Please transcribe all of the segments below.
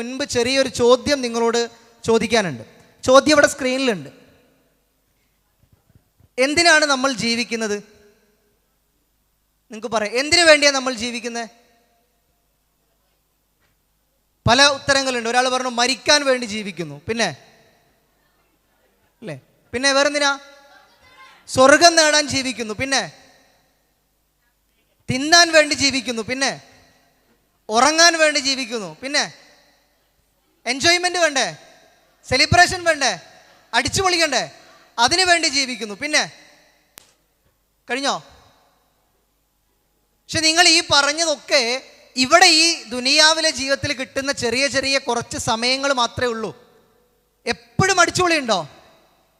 മുൻപ് ചെറിയൊരു ചോദ്യം നിങ്ങളോട് ചോദിക്കാനുണ്ട്. ചോദ്യം ഇവിടെ സ്ക്രീനിലുണ്ട്. എന്തിനാണ് നമ്മൾ ജീവിക്കുന്നത്? നിങ്ങൾക്ക് പറയാം. എന്തിനു വേണ്ടിയാണ് നമ്മൾ ജീവിക്കുന്നത് പല ഉത്തരങ്ങളുണ്ട്. ഒരാൾ പറഞ്ഞു മരിക്കാൻ വേണ്ടി ജീവിക്കുന്നു. പിന്നെ? അല്ലേ? പിന്നെ വേറെന്തിനാ? സ്വർഗം നേടാൻ ജീവിക്കുന്നു. പിന്നെ? തിന്നാൻ വേണ്ടി ജീവിക്കുന്നു. പിന്നെ? ഉറങ്ങാൻ വേണ്ടി ജീവിക്കുന്നു. പിന്നെ? എൻജോയ്മെന്റ് വേണ്ടേ? സെലിബ്രേഷൻ വേണ്ടേ? അടിച്ചു പൊളിക്കണ്ടേ? അതിനു വേണ്ടി ജീവിക്കുന്നു. പിന്നെ കഴിഞ്ഞോ? പക്ഷെ നിങ്ങൾ ഈ പറഞ്ഞതൊക്കെ ഇവിടെ ഈ ദുനിയാവിലെ ജീവിതത്തിൽ കിട്ടുന്ന ചെറിയ ചെറിയ കുറച്ച് സമയങ്ങൾ മാത്രമേ ഉള്ളൂ. എപ്പോഴും അടിച്ചുപൊളിയുണ്ടോ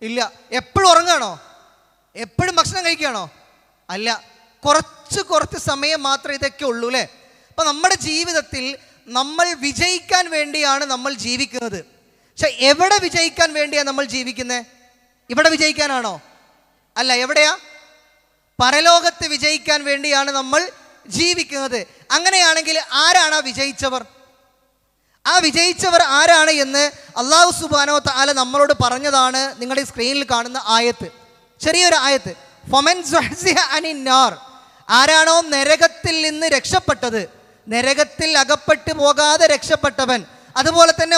ഇല്ല. എപ്പോഴും ഉറങ്ങാണോ എപ്പോഴും ഭക്ഷണം കഴിക്കുകയാണോ? അല്ല. കുറച്ച് കുറച്ച് സമയം മാത്രമേ ഇതൊക്കെ ഉള്ളൂ അല്ലേ? അപ്പം നമ്മുടെ ജീവിതത്തിൽ നമ്മൾ വിജയിക്കാൻ വേണ്ടിയാണ് നമ്മൾ ജീവിക്കുന്നത്. പക്ഷെ എവിടെ വിജയിക്കാൻ വേണ്ടിയാണ് നമ്മൾ ജീവിക്കുന്നത് ഇവിടെ വിജയിക്കാനാണോ? അല്ല എവിടെയാ? പരലോകത്ത് വിജയിക്കാൻ വേണ്ടിയാണ് നമ്മൾ ജീവിക്കുന്നത്. അങ്ങനെയാണെങ്കിൽ ആരാണ് ആ വിജയിച്ചവർ? ആ വിജയിച്ചവർ ആരാണ് എന്ന് അള്ളാഹു സുബാനോ താല നമ്മളോട് പറഞ്ഞതാണ് നിങ്ങളുടെ സ്ക്രീനിൽ കാണുന്ന ആയത്ത്. ചെറിയൊരു ആയത്ത്. ഫൊമൻ നാർ. ആരാണോ നരകത്തിൽ നിന്ന് രക്ഷപ്പെട്ടത്. നരകത്തിൽ അകപ്പെട്ടു പോകാതെ രക്ഷപ്പെട്ടവൻ. അതുപോലെ തന്നെ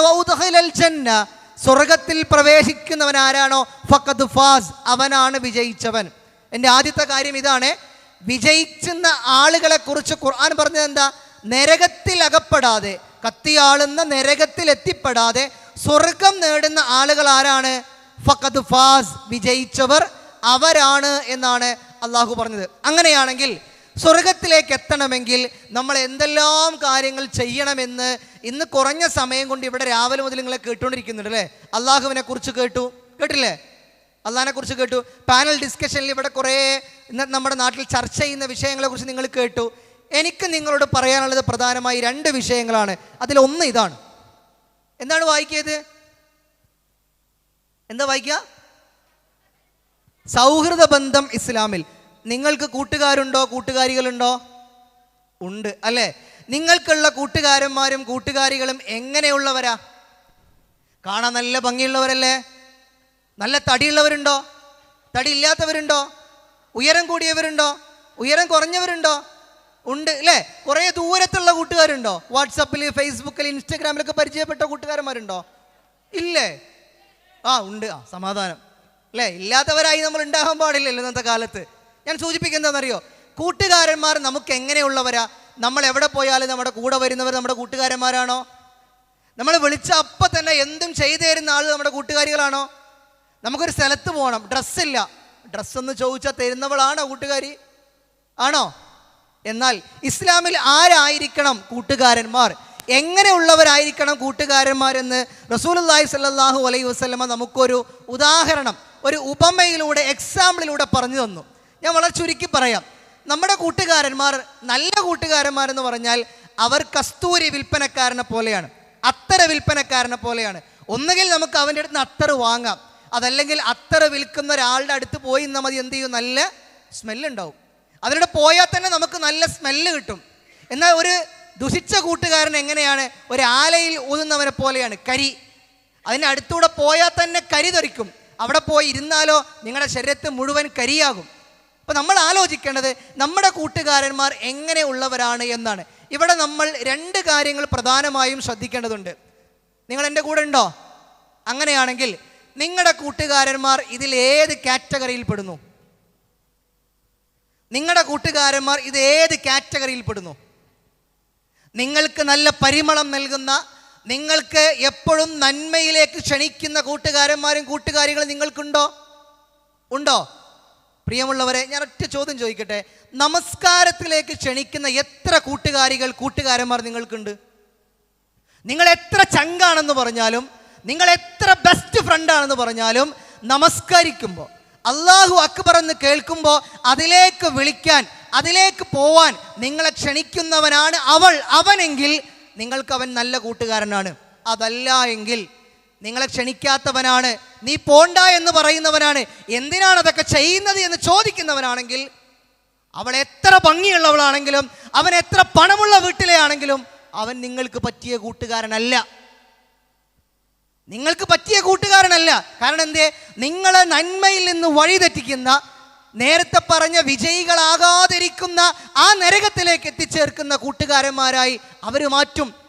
ജന്ന. സ്വർഗത്തിൽ പ്രവേശിക്കുന്നവൻ ആരാണോ? ഫക്കത്ത് ഫാസ് അവനാണ് വിജയിച്ചവൻ. എന്റെ ആദ്യത്തെ കാര്യം ഇതാണ്. വിജയിക്കുന്ന ആളുകളെ കുറിച്ച് ഖുർആൻ പറഞ്ഞത് എന്താ? നരകത്തിൽ അകപ്പെടാതെ കത്തിയാളുന്ന നരകത്തിൽ എത്തിപ്പെടാതെ സ്വർഗം നേടുന്ന ആളുകൾ ആരാണ്? ഫക്കത്ത് ഫാസ് വിജയിച്ചവർ അവരാണ് എന്നാണ് അള്ളാഹു പറഞ്ഞത്. അങ്ങനെയാണെങ്കിൽ സ്വർഗത്തിലേക്ക് എത്തണമെങ്കിൽ നമ്മൾ എന്തെല്ലാം കാര്യങ്ങൾ ചെയ്യണമെന്ന് ഇന്ന് കുറഞ്ഞ സമയം കൊണ്ട് ഇവിടെ രാവിലെ മുതൽ നിങ്ങളെ കേട്ടുകൊണ്ടിരിക്കുന്നുണ്ട് അല്ലേ? അള്ളാഹുവിനെ കുറിച്ച് കേട്ടു. കേട്ടില്ലേ? അള്ളാഹിനെ കുറിച്ച് കേട്ടു. പാനൽ ഡിസ്കഷനിൽ ഇവിടെ കുറേ നമ്മുടെ നാട്ടിൽ ചർച്ച ചെയ്യുന്ന വിഷയങ്ങളെ കുറിച്ച് നിങ്ങൾ കേട്ടു. എനിക്ക് നിങ്ങളോട് പറയാനുള്ളത് പ്രധാനമായി രണ്ട് വിഷയങ്ങളാണ്. അതിലൊന്ന് ഇതാണ്. എന്താണ് വായിക്കിയത്? എന്താ വായിക്കുക? സൗഹൃദ ബന്ധം ഇസ്ലാമിൽ. നിങ്ങൾക്ക് കൂട്ടുകാരുണ്ടോ? കൂട്ടുകാരികളുണ്ടോ? ഉണ്ട് അല്ലേ? നിങ്ങൾക്കുള്ള കൂട്ടുകാരന്മാരും കൂട്ടുകാരികളും എങ്ങനെയുള്ളവരാ? കാണാൻ നല്ല ഭംഗിയുള്ളവരല്ലേ? നല്ല തടിയുള്ളവരുണ്ടോ? തടി ഇല്ലാത്തവരുണ്ടോ ഉയരം കൂടിയവരുണ്ടോ? ഉയരം കുറഞ്ഞവരുണ്ടോ? ഉണ്ട് അല്ലേ? കുറേ ദൂരത്തുള്ള കൂട്ടുകാരുണ്ടോ? വാട്സപ്പിൽ ഫേസ്ബുക്കിൽ ഇൻസ്റ്റഗ്രാമിലൊക്കെ പരിചയപ്പെട്ട കൂട്ടുകാരന്മാരുണ്ടോ? ഇല്ലേ? ആ ഉണ്ട്. ആ സമാധാനം. അല്ലേ? ഇല്ലാത്തവരായി നമ്മൾ ഉണ്ടാകാൻ പാടില്ലല്ലോ ഇന്നത്തെ കാലത്ത്. ഞാൻ സൂചിപ്പിക്കുന്നതെന്നറിയോ? കൂട്ടുകാരന്മാർ നമുക്ക് എങ്ങനെയുള്ളവരാ നമ്മൾ എവിടെ പോയാലും നമ്മുടെ കൂടെ വരുന്നവർ നമ്മുടെ കൂട്ടുകാരന്മാരാണോ? നമ്മൾ വിളിച്ച അപ്പം തന്നെ എന്തും ചെയ്തു തരുന്ന ആൾ നമ്മുടെ കൂട്ടുകാരികളാണോ? നമുക്കൊരു സ്ഥലത്ത് പോകണം. ഡ്രസ്സില്ല ഡ്രസ്സെന്ന് ചോദിച്ചാൽ തരുന്നവളാണോ കൂട്ടുകാരി? ആണോ? എന്നാൽ ഇസ്ലാമിൽ ആരായിരിക്കണം കൂട്ടുകാരന്മാർ? എങ്ങനെയുള്ളവരായിരിക്കണം കൂട്ടുകാരന്മാരെന്ന് റസൂലുള്ളാഹി സ്വല്ലല്ലാഹു അലൈഹി വസ്ലമ നമുക്കൊരു ഉദാഹരണം ഒരു ഉപമയിലൂടെ എക്സാമ്പിളിലൂടെ പറഞ്ഞു തന്നു. ഞാൻ വളരെ ചുരുക്കി പറയാം. നമ്മുടെ കൂട്ടുകാരന്മാർ നല്ല കൂട്ടുകാരന്മാരെന്ന് പറഞ്ഞാൽ അവർ കസ്തൂരി വിൽപ്പനക്കാരനെ പോലെയാണ്. അത്തര വിൽപ്പനക്കാരനെ പോലെയാണ്. ഒന്നുകിൽ നമുക്ക് അവന്റെ അടുത്ത് നിന്ന് അത്തറ് വാങ്ങാം. അതല്ലെങ്കിൽ അത്തറ് വിൽക്കുന്ന ഒരാളുടെ അടുത്ത് പോയി നിന്നാൽ മതി എന്ത് ചെയ്യും? നല്ല സ്മെല്ലുണ്ടാവും. അതിലൂടെ പോയാൽ തന്നെ നമുക്ക് നല്ല സ്മെല്ല് കിട്ടും. എന്നാൽ ഒരു ദുഷിച്ച കൂട്ടുകാരൻ എങ്ങനെയാണ്? ഒരു ആലയിൽ ഊതുന്നവനെ പോലെയാണ്. കരി. അതിന്റെ അടുത്തൂടെ പോയാൽ തന്നെ കരി തെറിക്കും അവിടെ പോയി ഇരുന്നാലോ നിങ്ങളുടെ ശരീരത്തിൽ മുഴുവൻ കരിയാകും. അപ്പം നമ്മൾ ആലോചിക്കേണ്ടത് നമ്മുടെ കൂട്ടുകാരന്മാർ എങ്ങനെയുള്ളവരാണ് എന്നാണ്. ഇവിടെ നമ്മൾ രണ്ട് കാര്യങ്ങൾ പ്രധാനമായും ശ്രദ്ധിക്കേണ്ടതുണ്ട്. നിങ്ങൾ എന്റെ കൂടെ ഉണ്ടോ? അങ്ങനെയാണെങ്കിൽ നിങ്ങളുടെ കൂട്ടുകാരന്മാർ ഇതിൽ ഏത് കാറ്റഗറിയിൽ പെടുന്നു? നിങ്ങളുടെ കൂട്ടുകാരന്മാർ ഇത് ഏത് കാറ്റഗറിയിൽ പെടുന്നു? നിങ്ങൾക്ക് നല്ല പരിമളം നൽകുന്ന നിങ്ങൾക്ക് എപ്പോഴും നന്മയിലേക്ക് ക്ഷണിക്കുന്ന കൂട്ടുകാരന്മാരും കൂട്ടുകാരികളും നിങ്ങൾക്കുണ്ടോ? ഉണ്ടോ? പ്രിയമുള്ളവരെ ഞാൻ ഒറ്റ ചോദ്യം ചോദിക്കട്ടെ? നമസ്കാരത്തിലേക്ക് ക്ഷണിക്കുന്ന എത്ര കൂട്ടുകാരികൾ കൂട്ടുകാരന്മാർ നിങ്ങൾക്കുണ്ട്? നിങ്ങൾ എത്ര ചങ്കാണെന്ന് പറഞ്ഞാലും നിങ്ങൾ എത്ര ബെസ്റ്റ് ഫ്രണ്ടാണെന്ന് പറഞ്ഞാലും നമസ്കരിക്കുമ്പോൾ അള്ളാഹു അക്ബർ എന്ന് കേൾക്കുമ്പോൾ അതിലേക്ക് വിളിക്കാൻ അതിലേക്ക് പോവാൻ നിങ്ങളെ ക്ഷണിക്കുന്നവനാണ് അവൾ. അവനെങ്കിൽ നിങ്ങൾക്ക് അവൻ നല്ല കൂട്ടുകാരനാണ്. അതല്ല എങ്കിൽ നിങ്ങളെ ക്ഷണിക്കാത്തവനാണ്. നീ പോണ്ട എന്ന് പറയുന്നവനാണ്. എന്തിനാണ് അതൊക്കെ ചെയ്യുന്നത് എന്ന് ചോദിക്കുന്നവനാണെങ്കിൽ അവൾ എത്ര ഭംഗിയുള്ളവളാണെങ്കിലും അവൻ എത്ര പണമുള്ള വീട്ടിലെ ആണെങ്കിലും അവൻ നിങ്ങൾക്ക് പറ്റിയ കൂട്ടുകാരനല്ല. നിങ്ങൾക്ക് പറ്റിയ കൂട്ടുകാരനല്ല. കാരണം എന്തേ? നിങ്ങളെ നന്മയിൽ നിന്ന് വഴിതെറ്റിക്കുന്ന നേരത്തെ പറഞ്ഞ വിജയികളാകാതിരിക്കുന്ന ആ നരകത്തിലേക്ക് എത്തിച്ചേർക്കുന്ന കൂട്ടുകാരന്മാരായി അവർ മാറ്റും.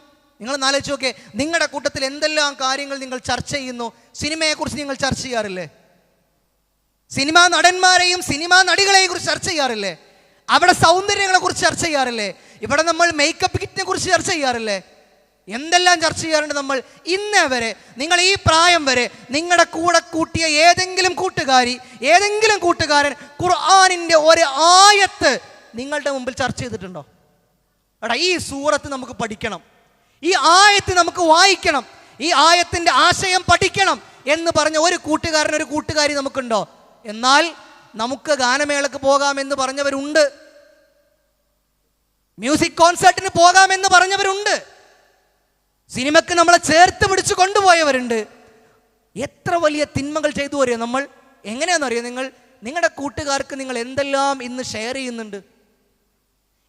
നിങ്ങൾ നാലോചിച്ച് നോക്കെ. നിങ്ങളുടെ കൂട്ടത്തിൽ എന്തെല്ലാം കാര്യങ്ങൾ നിങ്ങൾ ചർച്ച ചെയ്യുന്നു? സിനിമയെക്കുറിച്ച് നിങ്ങൾ ചർച്ച ചെയ്യാറില്ലേ? സിനിമാ നടന്മാരെയും സിനിമാ നടികളെയും കുറിച്ച് ചർച്ച ചെയ്യാറില്ലേ? അവിടെ സൗന്ദര്യങ്ങളെ കുറിച്ച് ചർച്ച ചെയ്യാറില്ലേ? ഇവിടെ നമ്മൾ മേക്കപ്പ് കിറ്റിനെ കുറിച്ച് ചർച്ച ചെയ്യാറില്ലേ? എന്തെല്ലാം ചർച്ച ചെയ്യാറുണ്ട് നമ്മൾ? ഇന്നേ വരെ നിങ്ങൾ ഈ പ്രായം വരെ നിങ്ങളുടെ കൂടെ കൂട്ടിയ ഏതെങ്കിലും കൂട്ടുകാരി ഏതെങ്കിലും കൂട്ടുകാരൻ ഖുർആാനിന്റെ ഒരു ആയത്ത് നിങ്ങളുടെ മുമ്പിൽ ചർച്ച ചെയ്തിട്ടുണ്ടോ? എടാ ഈ സൂറത്ത് നമുക്ക് പഠിക്കണം. ഈ ആയത്ത് നമുക്ക് വായിക്കണം. ഈ ആയത്തിന്റെ ആശയം പഠിക്കണം എന്ന് പറഞ്ഞ ഒരു കൂട്ടുകാരൻ ഒരു കൂട്ടുകാരി നമുക്കുണ്ടോ? എന്നാൽ നമുക്ക് ഗാനമേളക്ക് പോകാമെന്ന് പറഞ്ഞവരുണ്ട്. മ്യൂസിക് കോൺസേർട്ടിന് പോകാമെന്ന് പറഞ്ഞവരുണ്ട്. സിനിമയ്ക്ക് നമ്മളെ ചേർത്ത് പിടിച്ച് കൊണ്ടുപോയവരുണ്ട്. എത്ര വലിയ തിന്മകൾ ചെയ്തു അറിയോ നമ്മൾ? എങ്ങനെയാണെന്നറിയോ നിങ്ങൾ? നിങ്ങളുടെ കൂട്ടുകാർക്ക് നിങ്ങൾ എന്തെല്ലാം ഇന്ന് ഷെയർ ചെയ്യുന്നുണ്ട്?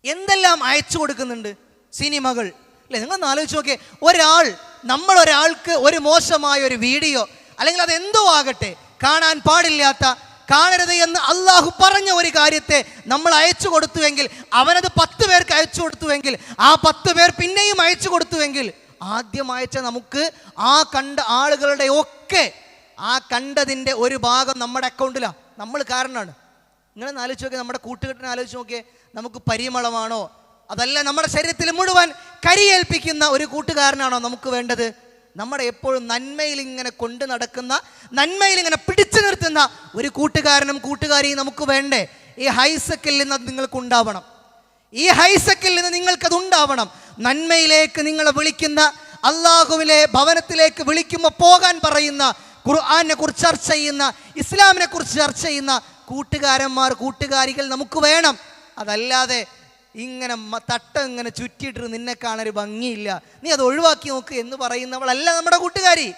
എന്തെല്ലാം അയച്ചു കൊടുക്കുന്നുണ്ട്? സിനിമകൾ. അല്ലെ? നിങ്ങൾ ആലോചിച്ച് നോക്കിയേ. ഒരാൾ നമ്മൾ ഒരാൾക്ക് ഒരു മോശമായ ഒരു വീഡിയോ അല്ലെങ്കിൽ അത് എന്തോ ആകട്ടെ കാണാൻ പാടില്ലാത്ത കാണരുത് എന്ന് അള്ളാഹു പറഞ്ഞ ഒരു കാര്യത്തെ നമ്മൾ അയച്ചു കൊടുത്തുവെങ്കിൽ അവനത് പത്ത് പേർക്ക് അയച്ചു കൊടുത്തുവെങ്കിൽ ആ പത്ത് പേർ പിന്നെയും അയച്ചു കൊടുത്തുവെങ്കിൽ ആദ്യം അയച്ച നമുക്ക് ആ കണ്ട ആളുകളുടെ ഒക്കെ ആ കണ്ടതിന്റെ ഒരു ഭാഗം നമ്മുടെ അക്കൗണ്ടിലാണ് നമ്മൾ കാരണമാണ് നിങ്ങളെന്ന് ആലോചിച്ച് നോക്കിയാൽ നമ്മുടെ കൂട്ടുകെട്ടിനെ ആലോചിച്ച് നോക്കിയേ നമുക്ക് പരിമളമാണോ അതല്ല നമ്മുടെ ശരീരത്തിൽ മുഴുവൻ കരിയേൽപ്പിക്കുന്ന ഒരു കൂട്ടുകാരനാണോ നമുക്ക് വേണ്ടത്? നമ്മുടെ എപ്പോഴും നന്മയിൽ ഇങ്ങനെ കൊണ്ടു നടക്കുന്ന നന്മയിൽ ഇങ്ങനെ പിടിച്ചു നിർത്തുന്ന ഒരു കൂട്ടുകാരനും കൂട്ടുകാരിയും നമുക്ക് വേണ്ടേ? ഈ ഹൈസക്കിൽ നിന്ന് നിങ്ങൾക്ക് ഉണ്ടാവണം. ഈ ഹൈസക്കിൽ നിന്ന് നിങ്ങൾക്കത് ഉണ്ടാവണം. നന്മയിലേക്ക് നിങ്ങളെ വിളിക്കുന്ന അള്ളാഹുവിലെ ഭവനത്തിലേക്ക് വിളിക്കുമ്പോൾ പോകാൻ പറയുന്ന ഖുർആാനെ കുറിച്ച് ചർച്ച ചെയ്യുന്ന ഇസ്ലാമിനെ കുറിച്ച് ചർച്ച ചെയ്യുന്ന കൂട്ടുകാരന്മാർ കൂട്ടുകാരികൾ നമുക്ക് വേണം. അതല്ലാതെ ഇങ്ങനെ തട്ട ഇങ്ങനെ ചുറ്റിയിട്ട് നിന്നെ കാണാൻ ഒരു ഭംഗിയില്ല. നീ അത് ഒഴിവാക്കി നോക്ക് എന്ന് പറയുന്നവളല്ല നമ്മുടെ കൂട്ടുകാരി.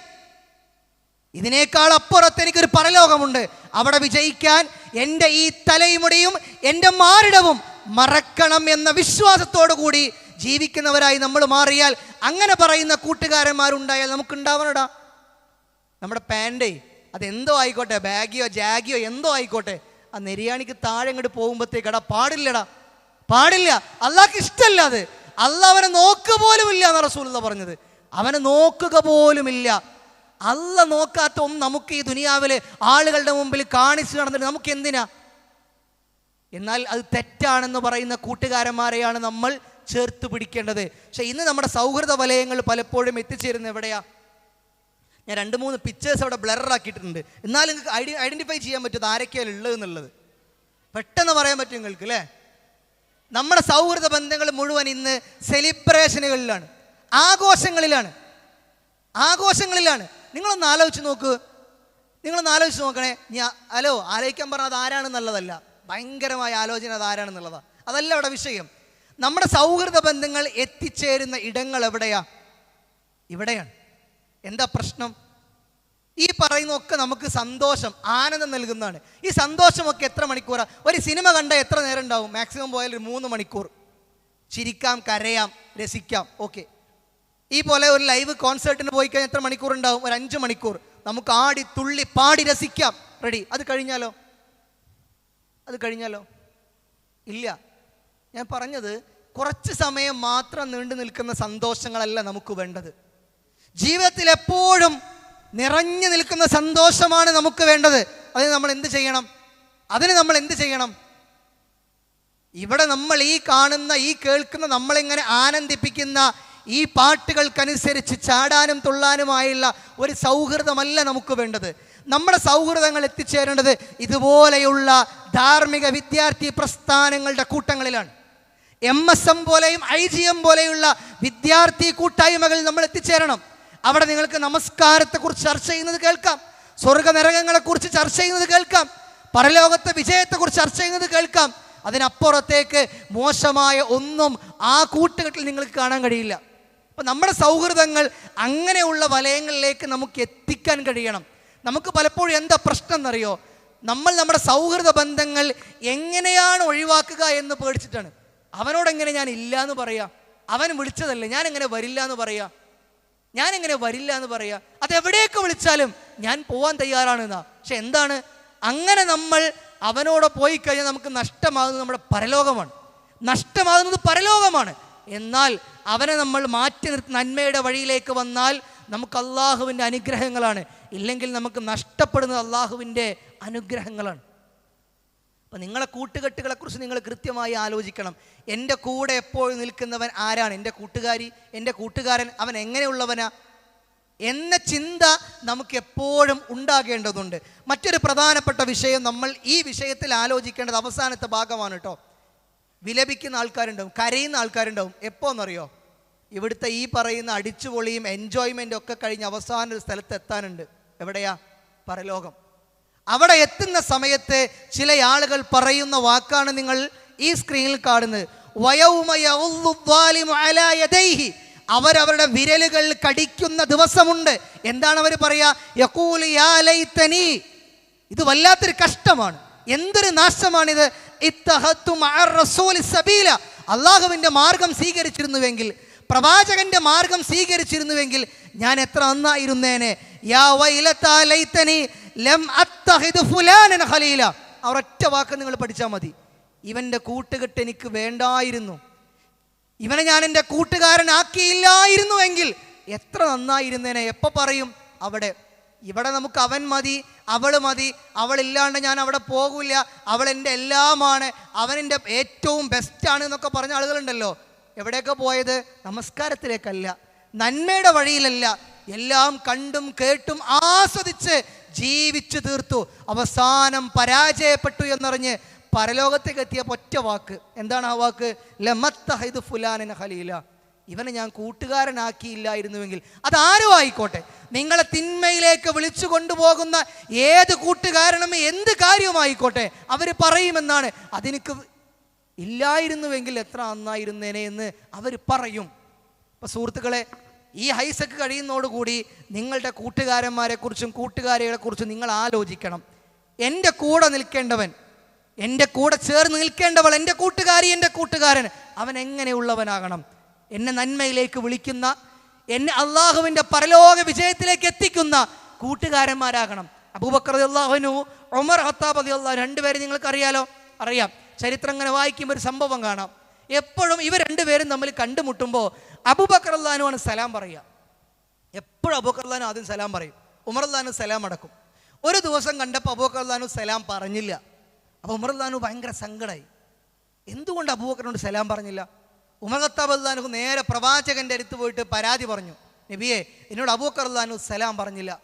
ഇതിനേക്കാൾ അപ്പുറത്ത് എനിക്കൊരു പരലോകമുണ്ട്. അവിടെ വിജയിക്കാൻ എന്റെ ഈ തലയുമുടിയും എന്റെ മാറിടവും മറക്കണം എന്ന വിശ്വാസത്തോടു കൂടി ജീവിക്കുന്നവരായി നമ്മൾ മാറിയാൽ അങ്ങനെ പറയുന്ന കൂട്ടുകാരന്മാരുണ്ടായാൽ നമുക്കുണ്ടാവണടാ. നമ്മുടെ പാന്റേ അതെന്തോ ആയിക്കോട്ടെ ബാഗിയോ ജാഗിയോ എന്തോ ആയിക്കോട്ടെ ആ നെരിയാണിക്ക് താഴെ അങ്ങോട്ട് പോകുമ്പോഴത്തേക്കടാ പാടില്ലടാ. പാടില്ല. അള്ളാഹ്ക്ക് ഇഷ്ടമല്ല അത്. അല്ല അവനെ നോക്കുക പോലുമില്ല എന്ന് റസൂലുള്ള പറഞ്ഞത്. അവനെ നോക്കുക പോലുമില്ല അല്ല നോക്കാത്ത ഒന്ന് നമുക്ക് ഈ ദുനിയാവിൽ ആളുകളുടെ മുമ്പിൽ കാണിച്ചു നടന്നിട്ട് നമുക്ക് എന്തിനാ? എന്നാൽ അത് തെറ്റാണെന്ന് പറയുന്ന കൂട്ടുകാരന്മാരെയാണ് നമ്മൾ ചേർത്ത് പിടിക്കേണ്ടത്. പക്ഷെ ഇന്ന് നമ്മുടെ സൗഹൃദ വലയങ്ങൾ പലപ്പോഴും എത്തിച്ചേരുന്നത് എവിടെയാ? ഞാൻ രണ്ട് മൂന്ന് പിക്ചേഴ്സ് അവിടെ ബ്ലറാക്കിയിട്ടുണ്ട് എന്നാലും നിങ്ങൾക്ക് ഐഡി ഐഡന്റിഫൈ ചെയ്യാൻ പറ്റും ആരൊക്കെയാണ് ഉള്ളത് എന്നുള്ളത്. പെട്ടെന്ന് പറയാൻ പറ്റും നിങ്ങൾക്ക് അല്ലേ? നമ്മുടെ സൗഹൃദ ബന്ധങ്ങൾ മുഴുവൻ ഇന്ന് സെലിബ്രേഷനുകളിലാണ് ആഘോഷങ്ങളിലാണ്. ആഘോഷങ്ങളിലാണ്. നിങ്ങളൊന്ന് ആലോചിച്ച് നോക്ക്. നിങ്ങളൊന്ന് ആലോചിച്ച് നോക്കണേ. ഞാൻ ഹലോ ആലോചിക്കാൻ പറഞ്ഞത് ആരാണെന്നുള്ളതല്ല ഭയങ്കരമായ ആലോചന അത് ആരാണെന്നുള്ളതാണ് അതല്ല അവിടെ വിഷയം. നമ്മുടെ സൗഹൃദ ബന്ധങ്ങൾ എത്തിച്ചേരുന്ന ഇടങ്ങൾ എവിടെയാ? ഇവിടെയാണ്. എന്താ പ്രശ്നം? ഈ പറയുന്നതൊക്കെ നമുക്ക് സന്തോഷം ആനന്ദം നൽകുന്നതാണ്. ഈ സന്തോഷമൊക്കെ എത്ര മണിക്കൂറാണ് ഒരു സിനിമ കണ്ട എത്ര നേരം ഉണ്ടാവും? മാക്സിമം പോയാൽ ഒരു മൂന്ന് മണിക്കൂർ. ചിരിക്കാം കരയാം രസിക്കാം. ഓക്കെ. ഈ പോലെ ഒരു ലൈവ് കോൺസേർട്ടിന് പോയി കഴിഞ്ഞാൽ എത്ര മണിക്കൂർ ഉണ്ടാവും? ഒരു അഞ്ച് മണിക്കൂർ. നമുക്ക് ആടി തുള്ളി പാടി രസിക്കാം. റെഡി. അത് കഴിഞ്ഞാലോ? അത് കഴിഞ്ഞാലോ? ഇല്ല. ഞാൻ പറഞ്ഞത് കുറച്ച് സമയം മാത്രം നീണ്ടു നിൽക്കുന്ന സന്തോഷങ്ങളല്ല നമുക്ക് വേണ്ടത്. ജീവിതത്തിൽ എപ്പോഴും നിറഞ്ഞു നിൽക്കുന്ന സന്തോഷമാണ് നമുക്ക് വേണ്ടത്. അതിന് നമ്മൾ എന്ത് ചെയ്യണം? അതിന് നമ്മൾ എന്ത് ചെയ്യണം? ഇവിടെ നമ്മൾ ഈ കാണുന്ന ഈ കേൾക്കുന്ന നമ്മളിങ്ങനെ ആനന്ദിപ്പിക്കുന്ന ഈ പാട്ടുകൾക്കനുസരിച്ച് ചാടാനും തുള്ളാനുമായുള്ള ഒരു സൗഹൃദമല്ല നമുക്ക് വേണ്ടത്. നമ്മുടെ സൗഹൃദങ്ങൾ എത്തിച്ചേരേണ്ടത് ഇതുപോലെയുള്ള ധാർമ്മിക വിദ്യാർത്ഥി പ്രസ്ഥാനങ്ങളുടെ കൂട്ടങ്ങളിലാണ്. എം എസ് എം പോലെയും ഐ ജി എം പോലെയുള്ള വിദ്യാർത്ഥി കൂട്ടായ്മകളിൽ നമ്മൾ എത്തിച്ചേരണം. അവിടെ നിങ്ങൾക്ക് നമസ്കാരത്തെക്കുറിച്ച് ചർച്ച ചെയ്യുന്നത് കേൾക്കാം. സ്വർഗ നരകങ്ങളെക്കുറിച്ച് ചർച്ച ചെയ്യുന്നത് കേൾക്കാം. പരലോകത്തെ വിജയത്തെക്കുറിച്ച് ചർച്ച ചെയ്യുന്നത് കേൾക്കാം. അതിനപ്പുറത്തേക്ക് മോശമായ ഒന്നും ആ കൂട്ടുകെട്ടിൽ നിങ്ങൾക്ക് കാണാൻ കഴിയില്ല. അപ്പം നമ്മുടെ സൗഹൃദങ്ങൾ അങ്ങനെയുള്ള വലയങ്ങളിലേക്ക് നമുക്ക് എത്തിക്കാൻ കഴിയണം. നമുക്ക് പലപ്പോഴും എന്താ പ്രശ്നം എന്നറിയോ? നമ്മൾ നമ്മുടെ സൗഹൃദ ബന്ധങ്ങൾ എങ്ങനെയാണ് ഒഴിവാക്കുക എന്ന് പേടിച്ചിട്ടാണ്. അവനോടെങ്ങനെ ഞാൻ ഇല്ല എന്ന് പറയാം? അവൻ വിളിച്ചതല്ലേ ഞാൻ എങ്ങനെ വരില്ല എന്ന് പറയാ? ഞാൻ എങ്ങനെ വരില്ല എന്ന് പറയുക അത് എവിടെയൊക്കെ വിളിച്ചാലും ഞാൻ പോവാൻ തയ്യാറാണെന്നാ. പക്ഷെ എന്താണ്? അങ്ങനെ നമ്മൾ അവനോട് പോയി കഴിഞ്ഞാൽ നമുക്ക് നഷ്ടമാകുന്നത് നമ്മുടെ പരലോകമാണ്. നഷ്ടമാകുന്നത് പരലോകമാണ്. എന്നാൽ അവനെ നമ്മൾ മാറ്റി നിർത്തി നന്മയുടെ വഴിയിലേക്ക് വന്നാൽ നമുക്ക് അള്ളാഹുവിന്റെ അനുഗ്രഹങ്ങളാണ്. ഇല്ലെങ്കിൽ നമുക്ക് നഷ്ടപ്പെടുന്നത് അള്ളാഹുവിന്റെ അനുഗ്രഹങ്ങളാണ്. അപ്പം നിങ്ങളെ കൂട്ടുകെട്ടുകളെക്കുറിച്ച് നിങ്ങൾ കൃത്യമായി ആലോചിക്കണം. എന്റെ കൂടെ എപ്പോഴും നിൽക്കുന്നവൻ ആരാണ്? എന്റെ കൂട്ടുകാരി എന്റെ കൂട്ടുകാരൻ അവൻ എങ്ങനെയുള്ളവനാ? എന്ന ചിന്ത നമുക്ക് എപ്പോഴും ഉണ്ടാകേണ്ടതുണ്ട്. മറ്റൊരു പ്രധാനപ്പെട്ട വിഷയം നമ്മൾ ഈ വിഷയത്തിൽ ആലോചിക്കേണ്ടത് അവസാനത്തെ ഭാഗമാണ് കേട്ടോ വിലപിക്കുന്ന ആൾക്കാരുണ്ടാവും കരയുന്ന ആൾക്കാരുണ്ടാവും. എപ്പോന്നറിയോ? ഇവിടുത്തെ ഈ പറയുന്ന അടിച്ചുപൊളിയും എൻജോയ്മെന്റും ഒക്കെ കഴിഞ്ഞ് അവസാന ഒരു സ്ഥലത്ത് എത്താനുണ്ട്. എവിടെയാ? പരലോകം. അവിടെ എത്തുന്ന സമയത്ത് ചില ആളുകൾ പറയുന്ന വാക്കാണ് നിങ്ങൾ ഈ സ്ക്രീനിൽ കാണുന്നത്. അവരവരുടെ വിരലുകൾ കടിക്കുന്ന ദിവസമുണ്ട്. എന്താണ് അവർ പറയുക ഇത് വല്ലാത്തൊരു കഷ്ടമാണ്. എന്തൊരു നാശമാണിത്? ഇത്തഹത്തു അള്ളാഹുവിന്റെ മാർഗം സ്വീകരിച്ചിരുന്നുവെങ്കിൽ പ്രവാചകന്റെ മാർഗം സ്വീകരിച്ചിരുന്നുവെങ്കിൽ ഞാൻ എത്ര നന്നായിരുന്നേനെ? യാ ലം ഖലീല. ആ ഒരൊറ്റ വാക്ക് നിങ്ങൾ പഠിച്ചാൽ മതി. ഇവന്റെ കൂട്ടുകെട്ട് എനിക്ക് വേണ്ടായിരുന്നു. ഇവനെ ഞാൻ എന്റെ കൂട്ടുകാരനാക്കിയില്ലായിരുന്നു എങ്കിൽ എത്ര നന്നായിരുന്നേനെ? എപ്പോൾ പറയും? അവിടെ. ഇവിടെ നമുക്ക് അവൻ മതി അവൾ മതി അവളില്ലാണ്ട് ഞാൻ അവിടെ പോകില്ല അവൾ എന്റെ എല്ലാമാണ് അവൻ എന്റെ ഏറ്റവും ബെസ്റ്റാണ് എന്നൊക്കെ പറഞ്ഞ ആളുകളുണ്ടല്ലോ. എവിടെയൊക്കെ പോയത്? നമസ്കാരത്തിലേക്കല്ല. നന്മയുടെ വഴിയിലല്ല. എല്ലാം കണ്ടും കേട്ടും ആസ്വദിച്ച് ജീവിച്ചു തീർത്തു. അവസാനം പരാജയപ്പെട്ടു എന്നറിഞ്ഞ് പരലോകത്തേക്ക് എത്തിയ ഒറ്റ വാക്ക്. എന്താണ് ആ വാക്ക്? ലമത്തഹൈദ് ഫുലാനിന് ഹലീല ഇവനെ ഞാൻ കൂട്ടുകാരനാക്കിയില്ലായിരുന്നുവെങ്കിൽ അതാരും ആയിക്കോട്ടെ. നിങ്ങളെ തിന്മയിലേക്ക് വിളിച്ചു കൊണ്ടുപോകുന്ന ഏത് കൂട്ടുകാരനും എന്ത് കാര്യവുമായിക്കോട്ടെ അവർ പറയുമെന്നാണ്. അതെനിക്ക് ഇല്ലായിരുന്നുവെങ്കിൽ എത്ര നന്നായിരുന്നേനെ എന്ന് അവർ പറയും. അപ്പോൾ സുഹൃത്തുക്കളെ ഈ ഹൈസക്ക് കഴിയുന്നതോടുകൂടി നിങ്ങളുടെ കൂട്ടുകാരന്മാരെക്കുറിച്ചും കൂട്ടുകാരികളെക്കുറിച്ചും നിങ്ങൾ ആലോചിക്കണം. എന്റെ കൂടെ നിൽക്കേണ്ടവൻ എന്റെ കൂടെ ചേർന്ന് നിൽക്കേണ്ടവൾ എന്റെ കൂട്ടുകാരി എന്റെ കൂട്ടുകാരൻ അവൻ എങ്ങനെയുള്ളവനാകണം? എന്നെ നന്മയിലേക്ക് വിളിക്കുന്ന എന്നെ അള്ളാഹുവിന്റെ പരലോക വിജയത്തിലേക്ക് എത്തിക്കുന്ന കൂട്ടുകാരന്മാരാകണം. അബൂബക്കർ അള്ളാഹുനു ഒമർ ഹത്താബ് അള്ളാഹു രണ്ടുപേരെ നിങ്ങൾക്കറിയാലോ? അറിയാം. ചരിത്രം അങ്ങനെ വായിക്കുമ്പോൾ ഒരു സംഭവം കാണാം. എപ്പോഴും ഇവർ രണ്ടുപേരും തമ്മിൽ കണ്ടുമുട്ടുമ്പോൾ അബൂബക്കർ അള്ളഹാനുമാണ് സലാം പറയുക. എപ്പോഴും അള്ളഹാനു ആദ്യം സലാം പറയും. അള്ളഹാനു സലാം അടക്കും. ഒരു ദിവസം കണ്ടപ്പോൾ അള്ളഹാനു സലാം പറഞ്ഞില്ല. അപ്പോൾ അള്ളഹാനു ഭയങ്കര സങ്കടമായി എന്തുകൊണ്ട് അബൂബക്കറിനോട് സലാം പറഞ്ഞില്ല? ഉമർ ഖത്താബ് നേരെ പ്രവാചകന്റെ അടുത്ത് പോയിട്ട് പരാതി പറഞ്ഞു. നബിയെ എന്നോട് അബൂബക്കർ അള്ളഹാനു സലാം പറഞ്ഞില്ല.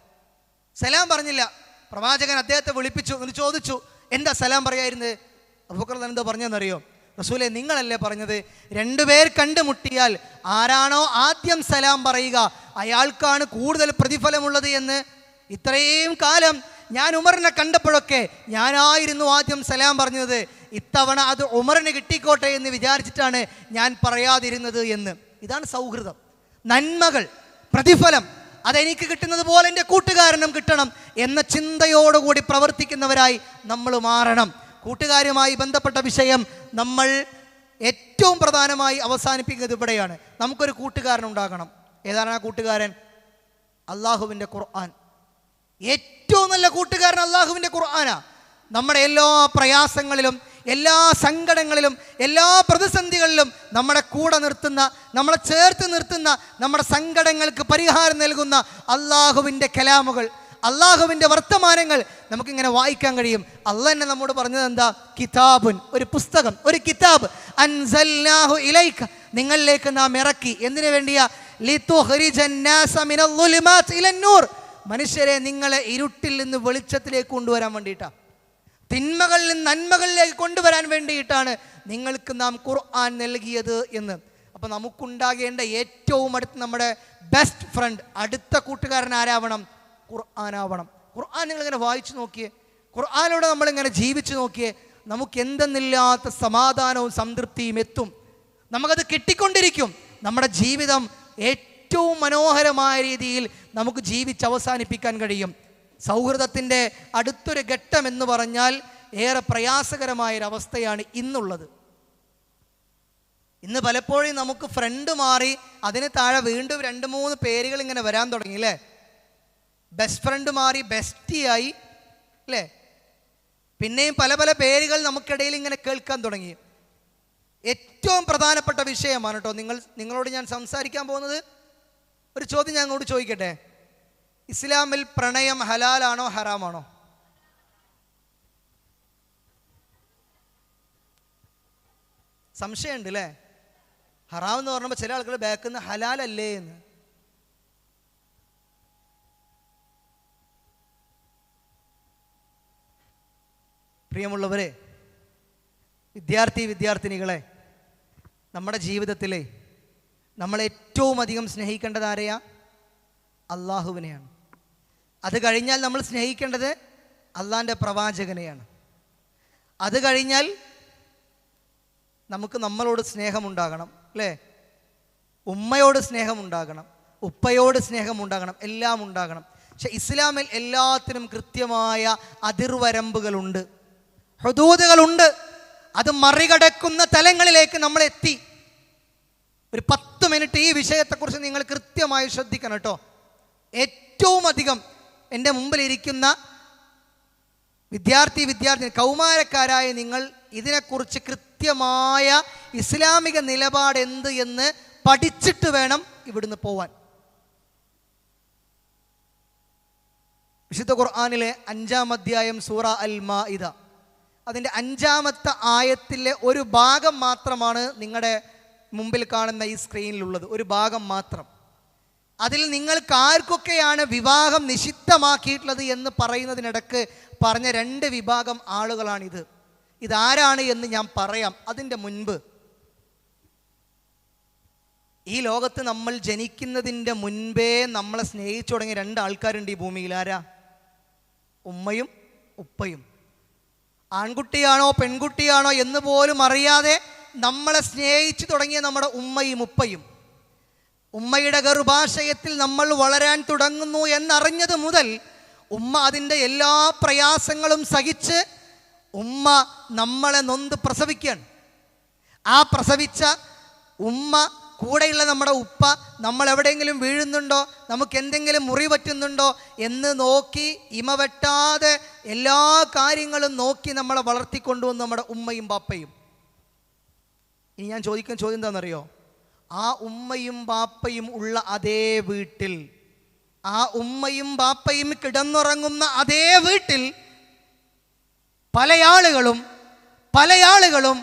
സലാം പറഞ്ഞില്ല. പ്രവാചകൻ അദ്ദേഹത്തെ വിളിപ്പിച്ചു എന്നിട്ട് ചോദിച്ചു. എന്താ സലാം പറയായിരുന്നത്? അള്ളഹാൻ എന്താ പറഞ്ഞതെന്നറിയോ? റസൂലെ നിങ്ങളല്ലേ പറഞ്ഞത്? രണ്ടുപേർ കണ്ടുമുട്ടിയാൽ ആരാണോ ആദ്യം സലാം പറയുക അയാൾക്കാണ് കൂടുതൽ പ്രതിഫലമുള്ളത് എന്ന്. ഇത്രയും കാലം ഞാൻ ഉമറിനെ കണ്ടപ്പോഴൊക്കെ ഞാനായിരുന്നു ആദ്യം സലാം പറഞ്ഞത്. ഇത്തവണ അത് ഉമറിന് കിട്ടിക്കോട്ടെ എന്ന് വിചാരിച്ചിട്ടാണ് ഞാൻ പറയാതിരുന്നത് എന്ന്. ഇതാണ് സൗഹൃദം. നന്മകൾ പ്രതിഫലം അതെനിക്ക് കിട്ടുന്നത് പോലെ എന്റെ കൂട്ടുകാരനും കിട്ടണം എന്ന ചിന്തയോടുകൂടി പ്രവർത്തിക്കുന്നവരായി നമ്മൾ മാറണം. കൂട്ടുകാരുമായി ബന്ധപ്പെട്ട വിഷയം നമ്മൾ ഏറ്റവും പ്രധാനമായി അവസാനിപ്പിക്കുന്നത് ഇവിടെയാണ്. നമുക്കൊരു കൂട്ടുകാരൻ ഉണ്ടാകണം. ഏതാണ് ആ കൂട്ടുകാരൻ? അള്ളാഹുവിന്റെ ഖുർആൻ. ഏറ്റവും നല്ല കൂട്ടുകാരൻ അള്ളാഹുവിന്റെ ഖുർആനാ. നമ്മുടെ എല്ലാ പ്രയാസങ്ങളിലും എല്ലാ സങ്കടങ്ങളിലും എല്ലാ പ്രതിസന്ധികളിലും നമ്മുടെ കൂടെ നിർത്തുന്ന നമ്മളെ ചേർത്ത് നിർത്തുന്ന നമ്മുടെ സങ്കടങ്ങൾക്ക് പരിഹാരം നൽകുന്ന അള്ളാഹുവിന്റെ കലാമുകൾ അള്ളാഹുവിന്റെ വർത്തമാനങ്ങൾ നമുക്കിങ്ങനെ വായിക്കാൻ കഴിയും. അല്ല തന്നെ നമ്മോട് പറഞ്ഞത് എന്താ? കിതാബുൻ ഒരു പുസ്തകം ഒരു കിതാബ്. അൻസൽനാഹു ഇലൈക നിങ്ങളിലേക്ക് നാം ഇറക്കി. എന്തിനു വേണ്ടിയാ? മനുഷ്യരെ നിങ്ങളെ ഇരുട്ടിൽ നിന്ന് വെളിച്ചത്തിലേക്ക് കൊണ്ടുവരാൻ വേണ്ടിയിട്ടാണ് തിന്മകളിൽ നിന്ന് നന്മകളിലേക്ക് കൊണ്ടുവരാൻ വേണ്ടിയിട്ടാണ് നിങ്ങൾക്ക് നാം ഖുർആൻ നൽകിയത് എന്ന്. അപ്പോൾ നമുക്കുണ്ടാകേണ്ട ഏറ്റവും അടുത്ത് നമ്മുടെ ബെസ്റ്റ് ഫ്രണ്ട് അടുത്ത കൂട്ടുകാരൻ ആരാവണം? ഖുർആനാവണം. ഖുർആൻ നിങ്ങളിങ്ങനെ വായിച്ചു നോക്കിയേ. ഖുർആാനിലൂടെ നമ്മളിങ്ങനെ ജീവിച്ചു നോക്കിയേ. നമുക്ക് എന്തെന്നില്ലാത്ത സമാധാനവും സംതൃപ്തിയും എത്തും. നമുക്കത് കിട്ടിക്കൊണ്ടിരിക്കും. നമ്മുടെ ജീവിതം ഏറ്റവും മനോഹരമായ രീതിയിൽ നമുക്ക് ജീവിച്ച് അവസാനിപ്പിക്കാൻ കഴിയും. സൗഹൃദത്തിന്റെ അടുത്തൊരു ഘട്ടം എന്ന് പറഞ്ഞാൽ ഏറെ പ്രയാസകരമായൊരവസ്ഥയാണ് ഇന്നുള്ളത്. ഇന്ന് പലപ്പോഴും നമുക്ക് ഫ്രണ്ട് മാറി അതിന് താഴെ വീണ്ടും രണ്ട് മൂന്ന് പേരുകൾ ഇങ്ങനെ വരാൻ തുടങ്ങി അല്ലേ? ബെസ്റ്റ് ഫ്രണ്ട് മാറി ബെസ്റ്റിയായി അല്ലേ പിന്നെയും പല പല പേരുകൾ നമുക്കിടയിൽ ഇങ്ങനെ കേൾക്കാൻ തുടങ്ങി. ഏറ്റവും പ്രധാനപ്പെട്ട വിഷയമാണ് കേട്ടോ നിങ്ങൾ നിങ്ങളോട് ഞാൻ സംസാരിക്കാൻ പോകുന്നത്. ഒരു ചോദ്യം ഞാൻ അങ്ങോട്ട് ചോദിക്കട്ടെ? ഇസ്ലാമിൽ പ്രണയം ഹലാലാണോ ഹറാമാണോ? സംശയമുണ്ട് അല്ലേ ഹറാം എന്ന് പറഞ്ഞപ്പോൾ ചില ആളുകൾ ബാക്കുന്ന ഹലാലല്ലേ എന്ന്. പ്രിയമുള്ളവരെ വിദ്യാർത്ഥി വിദ്യാർത്ഥിനികളെ നമ്മുടെ ജീവിതത്തിലെ നമ്മൾ ഏറ്റവും അധികം സ്നേഹിക്കേണ്ടത് ആരെയാ? അള്ളാഹുവിനെയാണ്. അത് കഴിഞ്ഞാൽ നമ്മൾ സ്നേഹിക്കേണ്ടത് അള്ളാന്റെ പ്രവാചകനെയാണ്. അത് കഴിഞ്ഞാൽ നമുക്ക് നമ്മളോട് സ്നേഹമുണ്ടാകണം അല്ലേ? ഉമ്മയോട് സ്നേഹമുണ്ടാകണം ഉപ്പയോട് സ്നേഹമുണ്ടാകണം എല്ലാം ഉണ്ടാകണം. പക്ഷെ ഇസ്ലാമിൽ എല്ലാത്തിനും കൃത്യമായ അതിർവരമ്പുകളുണ്ട്. ഹുദൂദുകളുണ്ട് അത് മറികടക്കുന്ന തലങ്ങളിലേക്ക് നമ്മൾ എത്തി. ഒരു പത്ത് മിനിറ്റ് ഈ വിഷയത്തെക്കുറിച്ച് നിങ്ങൾ കൃത്യമായി ശ്രദ്ധിക്കണം കേട്ടോ. ഏറ്റവും അധികം എന്റെ മുമ്പിലിരിക്കുന്ന വിദ്യാർത്ഥി വിദ്യാർത്ഥി കൗമാരക്കാരായ നിങ്ങൾ ഇതിനെക്കുറിച്ച് കൃത്യമായ ഇസ്ലാമിക നിലപാട് എന്ത് എന്ന് പഠിച്ചിട്ട് വേണം ഇവിടുന്ന് പോവാൻ. വിശുദ്ധ ഖുർആാനിലെ അഞ്ചാം അധ്യായം സൂറ അൽ മാഇദ അതിന്റെ അഞ്ചാമത്തെ ആയത്തിലെ ഒരു ഭാഗം മാത്രമാണ് നിങ്ങളുടെ മുമ്പിൽ കാണുന്ന ഈ സ്ക്രീനിലുള്ളത്. ഒരു ഭാഗം മാത്രം. അതിൽ നിങ്ങൾക്ക് ആർക്കൊക്കെയാണ് വിവാഹം നിഷിദ്ധമാക്കിയിട്ടുള്ളത് എന്ന് പറയുന്നതിനിടക്ക് പറഞ്ഞ രണ്ട് വിഭാഗം ആളുകളാണിത്. ഇതാരാണ് എന്ന് ഞാൻ പറയാം. അതിന്റെ മുൻപ്. ഈ ലോകത്ത് നമ്മൾ ജനിക്കുന്നതിന്റെ മുൻപേ നമ്മളെ സ്നേഹിച്ചു തുടങ്ങിയ രണ്ട് ആൾക്കാരുണ്ട് ഈ ഭൂമിയിൽ. ആരാ? ഉമ്മയും ഉപ്പയും. ആൺകുട്ടിയാണോ പെൺകുട്ടിയാണോ എന്ന് പോലും അറിയാതെ നമ്മളെ സ്നേഹിച്ചു തുടങ്ങിയ നമ്മുടെ ഉമ്മയും ഉപ്പയും. ഉമ്മയുടെ ഗർഭാശയത്തിൽ നമ്മൾ വളരാൻ തുടങ്ങുന്നു എന്നറിഞ്ഞത് മുതൽ ഉമ്മ അതിന്റെ എല്ലാ പ്രയാസങ്ങളും സഹിച്ച് ഉമ്മ നമ്മളെ നൊന്ത് പ്രസവിക്കുകയാണ്. ആ പ്രസവിച്ച ഉമ്മ കൂടെയുള്ള നമ്മുടെ ഉപ്പ നമ്മൾ എവിടെയെങ്കിലും വീഴുന്നുണ്ടോ? നമുക്ക് എന്തെങ്കിലും മുറി പറ്റുന്നുണ്ടോ? എന്ന് നോക്കി ഇമ വെട്ടാതെ എല്ലാ കാര്യങ്ങളും നോക്കി നമ്മളെ വളർത്തിക്കൊണ്ടുവന്ന് നമ്മുടെ ഉമ്മയും പാപ്പയും ഇനി ഞാൻ ചോദിക്കാൻ ചോദ്യം എന്താണെന്നറിയോ? ആ ഉമ്മയും പാപ്പയും ഉള്ള അതേ വീട്ടിൽ ആ ഉമ്മയും പാപ്പയും കിടന്നുറങ്ങുന്ന അതേ വീട്ടിൽ പല ആളുകളും പല ആളുകളും